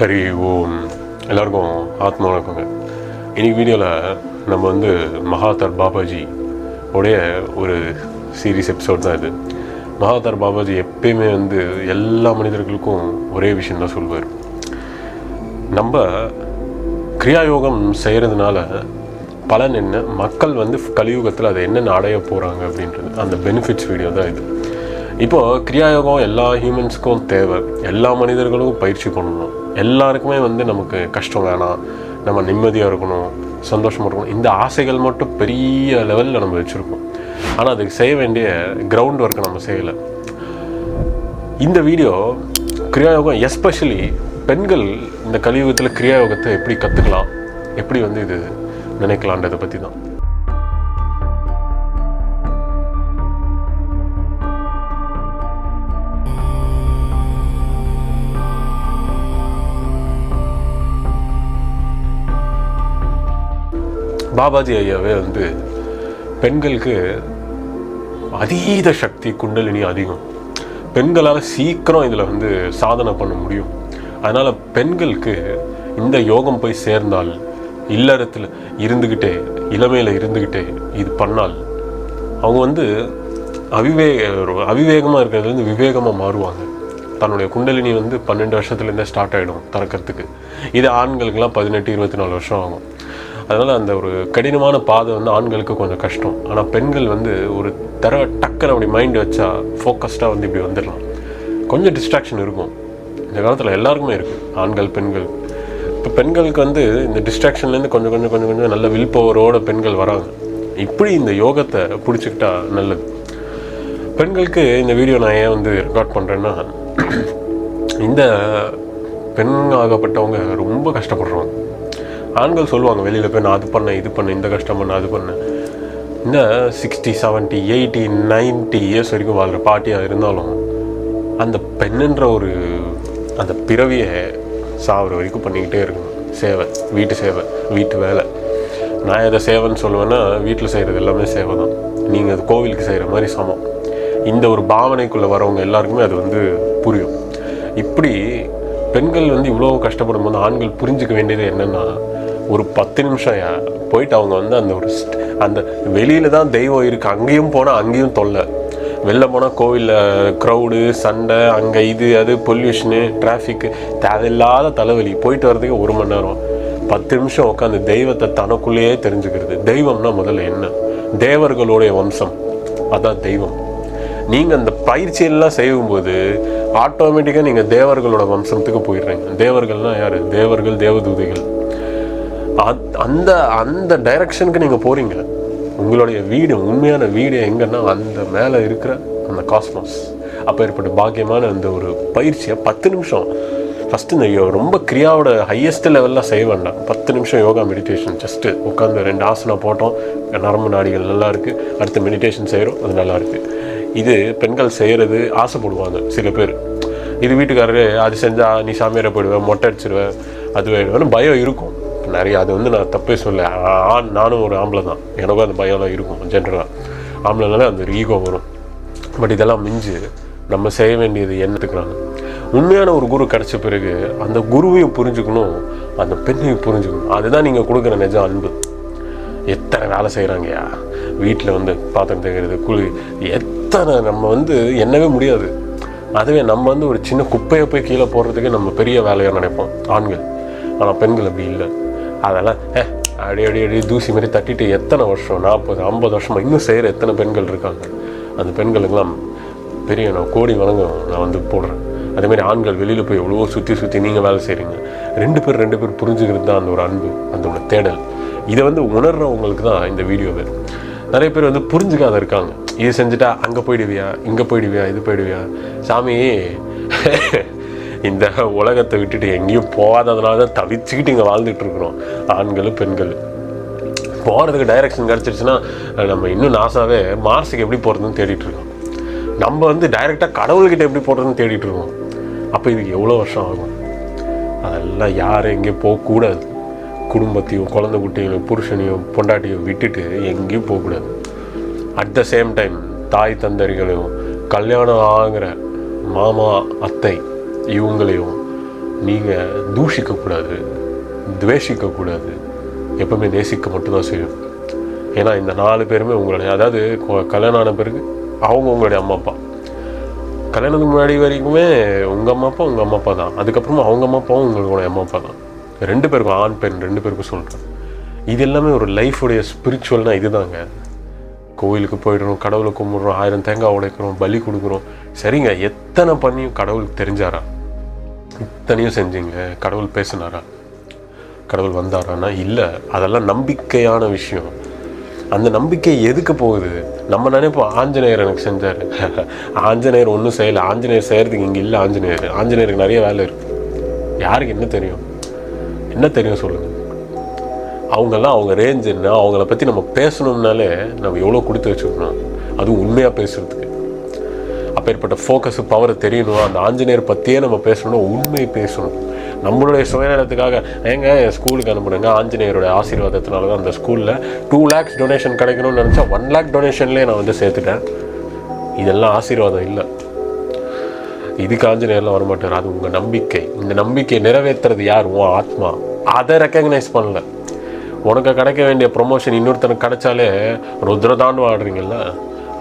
ஹரி ஓம். எல்லாருக்கும் ஆத்மா வணக்கங்க. இன்னைக்கு வீடியோவில் நம்ம வந்து மகாதர் பாபாஜி உடைய ஒரு சீரீஸ் எபிசோட் தான் இது. மகாதர் பாபாஜி எப்பயுமே வந்து எல்லா மனிதர்களுக்கும் ஒரே விஷயம் தான் சொல்லுவார். நம்ம கிரியாயோகம் செய்கிறதுனால பலன் என்ன? மக்கள் வந்து கலியுகத்தில் அதை என்னென்ன அடைய போகிறாங்க அப்படின்றது. அந்த பெனிஃபிட்ஸ் வீடியோ தான் இது. இப்போது கிரியாயோகம் எல்லா ஹியூமன்ஸுக்கும் தேவை. எல்லா மனிதர்களும் பயிற்சி பண்ணணும். எல்லாருக்குமே வந்து நமக்கு கஷ்டம் வேணாம். நம்ம நிம்மதியாக இருக்கணும் சந்தோஷமாக இருக்கணும். இந்த ஆசைகள் மட்டும் பெரிய லெவலில் நம்ம வச்சுருக்கோம். ஆனால் அதுக்கு செய்ய வேண்டிய கிரவுண்ட் ஒர்க்கை நம்ம செய்யலை. இந்த வீடியோ கிரியாயோகம் எஸ்பெஷலி பெண்கள் இந்த கலியுகத்தில் கிரியாயோகத்தை எப்படி கற்றுக்கலாம் எப்படி வந்து இது நினைக்கலான்றதை பற்றி தான் பாபாஜி ஐயாவே வந்து பெண்களுக்கு அதீத சக்தி குண்டலினி அதிகம். பெண்களால் சீக்கிரம் இதில் வந்து சாதனை பண்ண முடியும். அதனால் பெண்களுக்கு இந்த யோகம் போய் சேர்ந்தால் இல்லறத்தில் இருந்துக்கிட்டே இளமையில் இருந்துக்கிட்டே இது பண்ணால் அவங்க வந்து அவிவே அவிவேகமாக இருக்கிறதுலேருந்து விவேகமாக மாறுவாங்க. தன்னுடைய குண்டலினி வந்து பன்னெண்டு வருஷத்துலேருந்தே ஸ்டார்ட் ஆகிடும் திறக்கிறதுக்கு. இது ஆண்களுக்கெல்லாம் பதினெட்டு இருபத்தி நாலு வருஷம் ஆகும். அதனால் அந்த ஒரு கடினமான பாதை வந்து ஆண்களுக்கு கொஞ்சம் கஷ்டம். ஆனால் பெண்கள் வந்து ஒரு தர டக்குன்னு அப்படி மைண்ட் வச்சா ஃபோக்கஸ்டாக வந்து இப்படி வந்துடலாம். கொஞ்சம் டிஸ்ட்ராக்ஷன் இருக்கும். இந்த காலத்தில் எல்லாருக்குமே இருக்குது ஆண்கள் பெண்கள். இப்போ பெண்களுக்கு வந்து இந்த டிஸ்ட்ராக்ஷன்லேருந்து கொஞ்சம் கொஞ்சம் கொஞ்சம் கொஞ்சம் நல்ல வில் பவரோட பெண்கள் வராங்க. இப்படி இந்த யோகத்தை பிடிச்சிக்கிட்டா நல்லது. பெண்களுக்கு இந்த வீடியோ நான் ஏன் வந்து ரெக்கார்ட் பண்ணுறேன்னா இந்த பெண் ஆகப்பட்டவங்க ரொம்ப கஷ்டப்படுறவங்க. ஆண்கள் சொல்லுவாங்க வெளியில் போய் நான் அது பண்ணேன் இது பண்ணேன் இந்த கஷ்டம் பண்ணேன் அது பண்ணேன். இந்த sixty seventy eighty ninety years வரைக்கும் வாழ்கிற பாட்டியாக இருந்தாலும் அந்த பெண்ணுன்ற ஒரு அந்த பிறவியை சாவர வரைக்கும் பண்ணிக்கிட்டே இருக்கணும். சேவை வீட்டு சேவை வீட்டு வேலை. நான் எதை சேவைன்னு சொல்லுவேன்னா வீட்டில் செய்கிறது எல்லாமே சேவை தான். நீங்கள் அது கோவிலுக்கு செய்கிற மாதிரி சமம். இந்த ஒரு பாவனைக்குள்ளே வரவங்க எல்லாருக்குமே அது வந்து புரியும். இப்படி பெண்கள் வந்து இவ்வளோ கஷ்டப்படும் போது ஆண்கள் புரிஞ்சுக்க வேண்டியது என்னென்னா ஒரு பத்து நிமிஷம் யா- போயிட்டு அவங்க வந்து அந்த ஒரு அந்த வெளியில் தான் தெய்வம் இருக்குது அங்கேயும் போனால் அங்கேயும் தொல்லை. வெளில போனால் கோவிலில் க்ரௌடு சண்டை அங்கே இது அது பொல்யூஷனு டிராஃபிக்கு தேவையில்லாத தலைவலி. போயிட்டு வர்றதுக்கு ஒரு மணி நேரம். பத்து நிமிஷம் உட்காந்து தெய்வத்தை தனக்குள்ளேயே தெரிஞ்சுக்கிறது. தெய்வம்னா முதல்ல என்ன? தேவர்களுடைய வம்சம். அதான் தெய்வம். நீங்கள் அந்த பயிற்சியெல்லாம் செய்யும்போது ஆட்டோமேட்டிக்காக நீங்கள் தேவர்களோட வம்சத்துக்கு போயிடுறீங்க. தேவர்கள்னால் யார்? தேவர்கள் தேவதூதைகள். அந்த அந்த டைரக்ஷனுக்கு நீங்கள் போகிறீங்க உங்களுடைய வீடு உண்மையான வீடு எங்கன்னா அந்த மேலே இருக்கிற அந்த காஸ்மோஸ் அப்போ ஏற்பட்ட பாக்கியமான அந்த ஒரு பயிற்சியை பத்து நிமிஷம். ஃபஸ்ட்டு இந்த யோ- ரொம்ப கிரியாவோட ஹையஸ்ட் லெவலில் செய்ய வேண்டாம். பத்து நிமிஷம் யோகா மெடிடேஷன் ஜஸ்ட்டு உட்காந்து ரெண்டு ஆசனம் போட்டோம். நரம்பு நாடிகள் நல்லா இருக்குது அடுத்து மெடிடேஷன் செய்கிறோம் அது நல்லா இருக்குது இது பெண்கள் செய்கிறது ஆசைப்படுவாங்க சில பேர். இது வீட்டுக்காரரு அது செஞ்சால் நீ சாமியாரை போயிடுவேன் மொட்டை அடிச்சிடுவேன் அது வேணும்னு பயம் இருக்கும். நிறைய அது வந்து நான் தப்பே சொல்ல ஆண் நானும் ஒரு ஆம்பளை தான். எனக்கும் அந்த பயம்லாம் இருக்கும் ஜென்ரலாக ஆம்பளைனால அந்த ஈகோ வரும். பட் இதெல்லாம் மிஞ்சு நம்ம செய்ய வேண்டியது என்னத்துக்குறாங்க உண்மையான ஒரு குரு கிடச்ச பிறகு அந்த குருவையும் புரிஞ்சுக்கணும் அந்த பெண்ணையும் புரிஞ்சுக்கணும். அதுதான் நீங்கள் கொடுக்குற நிஜம் அன்பு. எத்தனை வேலை செய்கிறாங்கயா வீட்டில் வந்து பாத்திரம் தேய்க்கிறது குழி எத்தனை நம்ம வந்து எண்ணவே முடியாது. அதுவே நம்ம வந்து ஒரு சின்ன குப்பையை போய் கீழே போடுறதுக்கு நம்ம பெரிய வேலையாக நினைப்போம் ஆண்கள். ஆனால் பெண்கள் அப்படி இல்லை. அதெல்லாம் ஏ அடி அடி அடி தூசி மாதிரி தட்டிட்டு எத்தனை வருஷம் நாற்பது ஐம்பது வருஷமாக இன்னும் செய்கிற எத்தனை பெண்கள் இருக்காங்க? அந்த பெண்களுக்கெல்லாம் பெரிய நான் கோடி வணங்கம் நான் வந்து போடுறேன். அதேமாதிரி ஆண்கள் வெளியில் போய் எவ்வளோ சுற்றி சுற்றி நீங்கள் வேலை செய்கிறீங்க ரெண்டு பேர் ரெண்டு பேர் புரிஞ்சுக்கிறது தான் அந்த ஒரு அன்பு அந்த ஒரு தேடல். இதை வந்து உணர்றவங்களுக்கு தான் இந்த வீடியோவே நிறைய பேர் வந்து புரிஞ்சுக்காத இருக்காங்க. இது செஞ்சுட்டா அங்கே போயிடுவியா இங்கே போயிடுவியா இது போயிடுவியா? சாமி இந்த உலகத்தை விட்டுட்டு எங்கேயும் போகாததுனால தான் தவிச்சுக்கிட்டு இங்கே வாழ்ந்துட்டு இருக்கிறோம். ஆண்களும் பெண்கள். போகிறதுக்கு டைரக்ஷன் கிடச்சிருச்சுன்னா நம்ம இன்னும் நாசாவே மார்ஸுக்கு எப்படி போகிறதுன்னு தேடிட்டு இருக்கோம். நம்ம வந்து டைரெக்டாக கடவுள்கிட்ட எப்படி போகிறதுன்னு தேடிட்டு இருக்கோம். அப்போ இதுக்கு எவ்வளோ வருஷம் ஆகும்? அதெல்லாம் யாரும் எங்கேயும் போகக்கூடாது. குடும்பத்தையும் குழந்தை குட்டிகளையும் புருஷனையும் பொண்டாட்டியும் விட்டுட்டு எங்கேயும் போகக்கூடாது. அட் த சேம் டைம் தாய் தந்தரிகளையும் கல்யாணம் ஆகிற மாமா அத்தை இவங்களையும் நீங்கள் தூஷிக்கக்கூடாது துவேஷிக்கக்கூடாது. எப்பவுமே நேசிக்க மட்டும்தான் செய்யும். ஏன்னா இந்த நாலு பேருமே உங்களுடைய அதாவது கல்யாணம் ஆன பிறகு அவங்க உங்களுடைய அம்மா அப்பா. கல்யாணத்துக்கு முன்னாடி வரைக்குமே உங்கள் அம்மா அப்பா உங்கள் அம்மா அப்பா தான். அதுக்கப்புறமா அவங்க அம்மா அப்பாவும் உங்களுடைய அம்மா அப்பா தான். ரெண்டு பேருக்கும் ஆண் பெண் ரெண்டு பேருக்கும் சொல்கிறேன் இது எல்லாமே ஒரு லைஃபுடைய ஸ்பிரிச்சுவல்னால் இதுதாங்க. கோவிலுக்கு போயிடுறோம் கடவுளை கும்பிட்றோம் ஆயிரம் தேங்காய் உடைக்கிறோம் பலி கொடுக்குறோம். சரிங்க எத்தனை பண்ணியும் கடவுளுக்கு தெரிஞ்சாரா? இத்தனையும் செஞ்சீங்க கடவுள் பேசினாரா? கடவுள் வந்தாரானா? இல்லை அதெல்லாம் நம்பிக்கையான விஷயம். அந்த நம்பிக்கை எதுக்கு போகுது? நம்ம நினைப்போம் ஆஞ்சநேயர் எனக்கு செஞ்சார். ஆஞ்சநேயர் ஒன்றும் செய்யலை. ஆஞ்சநேயர் செய்கிறதுக்கு இங்கே இல்லை ஆஞ்சநேயர். ஆஞ்சநேயருக்கு நிறைய வேலை இருக்குது யாருக்கு என்ன தெரியும்? என்ன தெரியும் சொல்லுங்கள் அவங்கெல்லாம் அவங்க ரேஞ்ச் என்ன அவங்கள பற்றி நம்ம பேசணும்னாலே நம்ம எவ்வளோ கொடுத்து வச்சுக்கணும் அதுவும் உண்மையாக பேசுகிறதுக்கு அப்பேற்பட்ட ஃபோக்கஸ் பவர் தெரியணும். அந்த ஆஞ்சநேயர் பற்றியே நம்ம பேசணும் உண்மை பேசணும். நம்மளுடைய சுயநலத்துக்காக ஏங்க என் ஸ்கூலுக்கு அனுப்புனுங்க ஆஞ்சநேயரோட ஆசீர்வாதத்தினால தான் அந்த ஸ்கூலில் டூ லேக்ஸ் டொனேஷன் கிடைக்கணும்னு நினச்சா ஒன் லேக் டொனேஷன்லேயே நான் வந்து சேர்த்துட்டேன். இதெல்லாம் ஆசீர்வாதம் இல்லை. இதுக்கு ஆஞ்சநேயர்லாம் வரமாட்டார். அது உங்கள் நம்பிக்கை. இந்த நம்பிக்கையை நிறைவேற்றுறது யார்? உன் ஆத்மா. அதை ரெக்கக்னைஸ் பண்ணல. உனக்கு கிடைக்க வேண்டிய ப்ரொமோஷன் இன்னொருத்தனுக்கு கிடைச்சாலே ருத்ரதான்னு ஆடுறீங்கல்ல?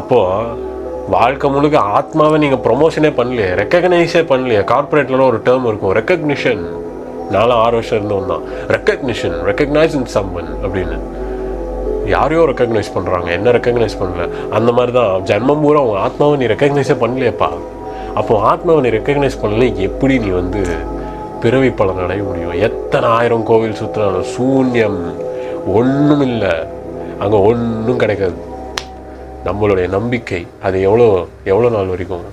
அப்போது வாழ்க்கை முழுக்க ஆத்மாவை நீங்கள் ப்ரொமோஷனே பண்ணலையே ரெக்கக்னைஸே பண்ணலையே. கார்ப்பரேட்லாம் ஒரு டேர்ம் இருக்கும் ரெக்கக்னிஷன் நாலாம் ஆறு வருஷம் இருந்தவன் தான். ரெக்கக்னிஷன் ரெக்கக்னைஸ் இன் சம்மன் அப்படின்னு. யாரையோ ரெக்கக்னைஸ் பண்ணுறாங்க என்ன ரெக்கக்னைஸ் பண்ணல. அந்த மாதிரி தான் ஜென்மம் பூரா உங்கள் ஆத்மாவை நீ ரெக்கக்னைஸே பண்ணலையேப்பா. அப்போ ஆத்மாவை நீ ரெக்கக்னைஸ் பண்ணல எப்படி நீ வந்து பிறவி பலன் அடைய முடியும்? எத்தனை ஆயிரம் கோவில் சுற்றினாலும் சூன்யம். ஒன்றும் இல்லை அங்கே ஒன்றும் கிடைக்காது. நம்மளுடைய நம்பிக்கை அது எவ்வளோ எவ்வளோ நாள் வரைக்கும்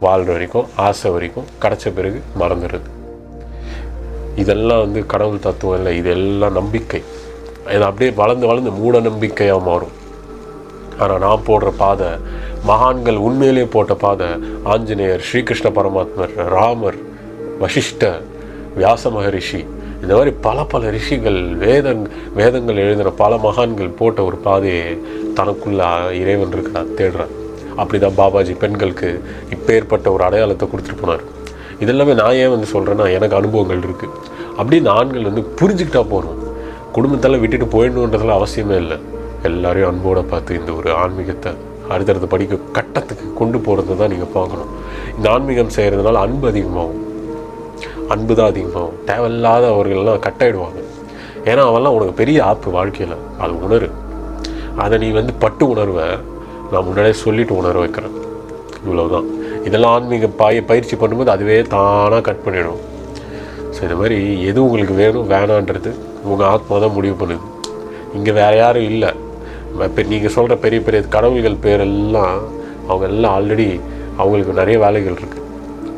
வாழ்கிற வரைக்கும் ஆசை வரைக்கும் கிடைச்ச பிறகு மறந்துடுது இதெல்லாம் வந்து கடவுள் தத்துவம் இல்லை. இதெல்லாம் நம்பிக்கை. இது அப்படியே வளர்ந்து வளர்ந்து மூட நம்பிக்கையாக மாறும். ஆனால் நான் போடுற பாதை மகான்கள் உண்மையிலே போட்ட பாதை ஆஞ்சநேயர் ஸ்ரீகிருஷ்ண பரமாத்மர் ராமர் வசிஷ்டர் வியாச மகரிஷி இந்த மாதிரி பல பல ரிஷிகள் வேதங் வேதங்கள் எழுதின பல மகான்கள் போட்ட ஒரு பாதையை தனக்குள்ள இறைவன் இருக்கிறார் அப்படி அப்படிதான் பாபாஜி பெண்களுக்கு இப்பேற்பட்ட ஒரு அடையாளத்தை கொடுத்துட்டு போனார். இதெல்லாமே நான் ஏன் வந்து சொல்கிறேன்னா எனக்கு அனுபவங்கள் இருக்குது அப்படின்னு ஆண்கள் வந்து புரிஞ்சுக்கிட்டா போகணும் குடும்பத்தெல்லாம் விட்டுட்டு போயிடணுன்றதுல அவசியமே இல்லை. எல்லாரையும் அன்போடு பார்த்து இந்த ஒரு ஆன்மீகத்தை அடுத்தடுத்த படிக்க கட்டத்துக்கு கொண்டு போகிறது தான் நீங்கள் பார்க்கணும். இந்த ஆன்மீகம் செய்கிறதுனால அன்பு அதிகமாகும். அன்பு தான் அதிகமாகும் தேவையில்லாத அவர்கள்லாம் கட்டாயிடுவாங்க. ஏன்னா அவெல்லாம் உனக்கு பெரிய ஆப்பு வாழ்க்கையில். அது உணரு. அதை நீ வந்து பட்டு உணர்வை நான் முன்னாடியே சொல்லிட்டு உணர வைக்கிறேன். இவ்வளோதான் இதெல்லாம் ஆன்மீக பாய பயிற்சி பண்ணும்போது அதுவே தானாக கட் பண்ணிடும். ஸோ இது மாதிரி எது உங்களுக்கு வேணும் வேணான்றது உங்கள் ஆத்மா தான் முடிவு பண்ணுது. இங்கே வேறு யாரும் இல்லை. இப்போ நீங்கள் சொல்கிற பெரிய பெரிய கடவுள்கள் பேரெல்லாம் அவங்க எல்லாம் ஆல்ரெடி அவங்களுக்கு நிறைய வேலைகள் இருக்குது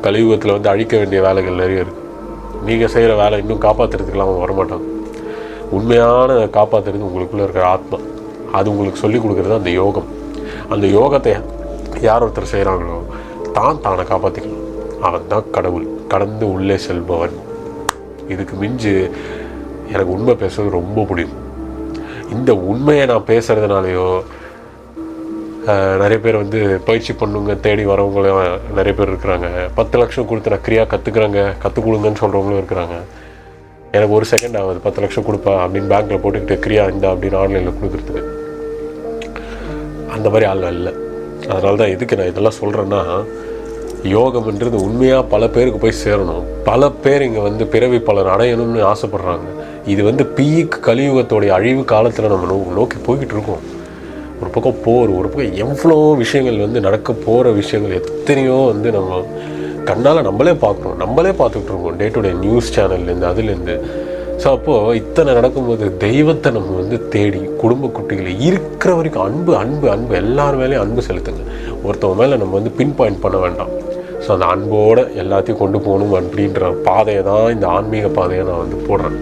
கலியுகத்தில் வந்து அழிக்க வேண்டிய வேலைகள் நிறைய இருக்குது நீங்கள் செய்கிற வேலை இன்னும் காப்பாற்றுறதுக்கெல்லாம் அவன் வரமாட்டாங்க உண்மையான காப்பாற்றுறது உங்களுக்குள்ளே இருக்கிற ஆத்மா அது உங்களுக்கு சொல்லிக் கொடுக்குறது அந்த யோகம். அந்த யோகத்தை யார் ஒருத்தர் செய்கிறாங்களோ தான் தானை காப்பாற்றிக்கலாம் அவன் தான் கடவுள் கடந்து உள்ளே செல்பவன். இதுக்கு மிஞ்சு எனக்கு உண்மை பேசுறது ரொம்ப பிடிக்கும். இந்த உண்மையை நான் பேசுகிறதுனாலையோ நிறைய பேர் வந்து பயிற்சி பண்ணுங்க தேடி வரவங்களும் நிறைய பேர் இருக்கிறாங்க. பத்து லட்சம் கொடுத்து நான் கிரியா கற்றுக்குறாங்க கற்றுக் கொடுங்கன்னு சொல்கிறவங்களும் இருக்கிறாங்க. எனக்கு ஒரு செகண்ட் ஆகுது பத்து லட்சம் கொடுப்பா அப்படின்னு பேங்க்கில் போட்டுக்கிட்டு கிரியா இந்த அப்படின்னு ஆன்லைனில் கொடுக்குறதுக்கு. அந்த மாதிரி ஆள் இல்லை. அதனால தான் எதுக்கு நான் இதெல்லாம் சொல்கிறேன்னா யோகம்ன்றது உண்மையாக பல பேருக்கு போய் சேரணும். பல பேர் இங்கே வந்து பிறவி பலர் அடையணும்னு ஆசைப்படுறாங்க. இது வந்து பீக் கலியுகத்தோடைய அழிவு காலத்தில் நம்ம நோ நோக்கி போய்கிட்டு இருக்கோம். ஒரு பக்கம் போர் ஒரு பக்கம் எவ்வளோ விஷயங்கள் வந்து நடக்க போகிற விஷயங்கள் எத்தனையோ வந்து நம்ம கண்ணால் நம்மளே பார்க்குறோம் நம்மளே பார்த்துக்கிட்டு இருக்கோம். டே டு டே நியூஸ் சேனல்லேருந்து அதுலேருந்து. ஸோ அப்போது இத்தனை நடக்கும்போது தெய்வத்தை நம்ம வந்து தேடி குடும்ப குட்டிகளை இருக்கிற வரைக்கும் அன்பு அன்பு அன்பு எல்லார் மேலேயும் அன்பு செலுத்துங்க. ஒருத்தவங்க மேலே நம்ம வந்து பின் பாயிண்ட் பண்ண வேண்டாம். ஸோ அந்த அன்போடு எல்லாத்தையும் கொண்டு போகணும் அப்படின்ற பாதையை தான் இந்த ஆன்மீக பாதையை நான் வந்து போடுறேன்.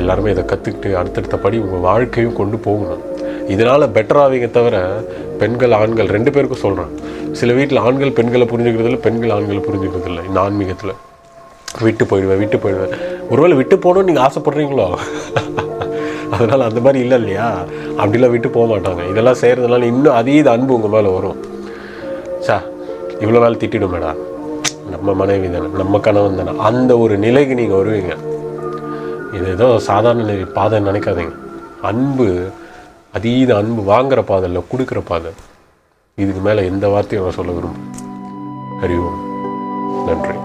எல்லாருமே இதை கற்றுக்கிட்டு அடுத்தடுத்த படி உங்கள் வாழ்க்கையும் கொண்டு போகணும். இதனால் பெட்டராவீங்க தவிர பெண்கள் ஆண்கள் ரெண்டு பேருக்கும் சொல்கிறேன் சில வீட்டில் ஆண்கள் பெண்களை புரிஞ்சுக்கிறதில்ல பெண்கள் ஆண்களை புரிஞ்சுக்கிறதில்ல. இந்த ஆன்மீகத்தில். விட்டு போயிடுவேன் விட்டு போயிடுவேன். ஒருவேளை விட்டு போகணும்னு நீங்கள் ஆசைப்பட்றீங்களோ? அதனால் அந்த மாதிரி இல்லை இல்லையா? அப்படிலாம் விட்டு போக மாட்டாங்க. இதெல்லாம் செய்கிறதுனால இன்னும் அதீத அன்பு உங்கள் மேலே வரும். சா இவ்வளோ நாள் திட்டிடுமேடா மேடம் நம்ம மனைவி தானே நம்ம கணவன் தானே. அந்த ஒரு நிலைக்கு நீங்கள் வருவீங்க. இது ஏதோ சாதாரண நிலை பாதை நினைக்காதீங்க. அன்பு அதீத அன்பு வாங்குற பாதை இல்லை கொடுக்குற பாதை இதுக்கு மேலே எந்த வார்த்தையும் நான் சொல்ல விரும்புகிறேன் ஹரி ஓம். நன்றி.